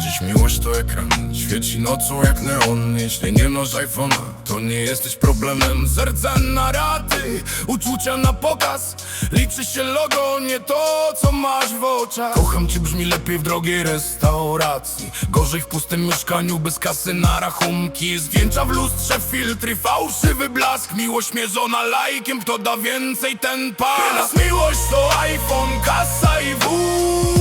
Dziś miłość to ekran, świeci nocą jak neon Jeśli nie masz iPhone'a, to nie jesteś problemem. Serca na raty, uczucia na pokaz. Liczy się logo, nie to co masz w oczach. Kocham cię brzmi lepiej w drogiej restauracji. Gorzej w pustym mieszkaniu bez kasy na rachunki. Zdjęcia w lustrze, filtry, fałszywy blask. Miłość mierzona lajkiem, kto da więcej ten pas Teraz miłość to iPhone, kasa i wóz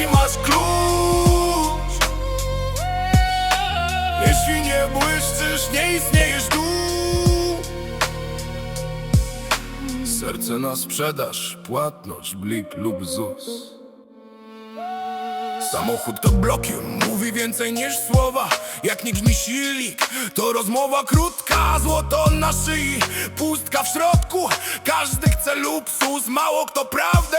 jaki masz klucz? Jeśli nie błyszczysz, nie istniejesz tu. Serce na sprzedaż, płatność, blik lub ZUS Samochód to blokiem, mówi więcej niż słowa. Jak nie grzmi silnik, to rozmowa krótka. Złoto na szyi, pustka w środku. Każdy chce luksus, mało kto prawdę.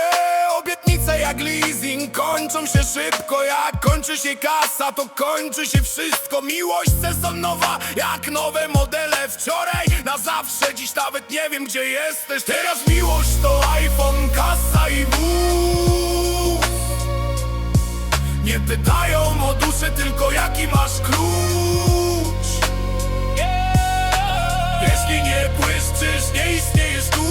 Obietnice jak leasing, kończą się szybko. Jak kończy się kasa, to kończy się wszystko. Miłość sezonowa, jak nowe modele. Wczoraj na zawsze, dziś nawet nie wiem gdzie jesteś. Teraz miłość to iPhone, pytają o duszę, tylko jaki masz klucz? Jeśli nie błyszczysz, nie istniejesz tu.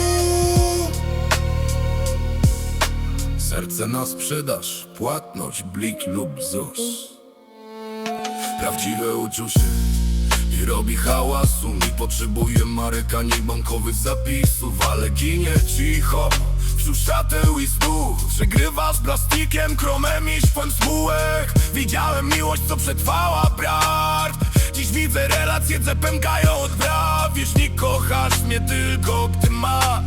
Serce na sprzedaż, płatność, blik lub ZUS. Prawdziwe uczucie i robi hałasu Nie potrzebuje marek ani bankowych zapisów Ale ginie cicho Wśród świateł i snów Przegrywa z plastikiem, kromem i szpem spółek Widziałem miłość, co przetrwała brat Dziś widzę relacje, co pękają od braw Jeśli kochasz mnie tylko, gdy ma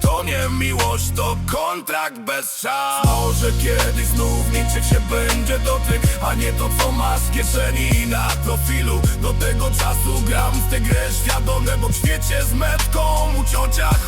to nie miłość, to kontrakt bez szans. Może kiedyś znów liczyć się będzie dotyk A nie to co masz w kieszeni na profilu. Do tego czasu gram w tę grę świadome Bo w świecie z metką u ciocia chodzą bez imion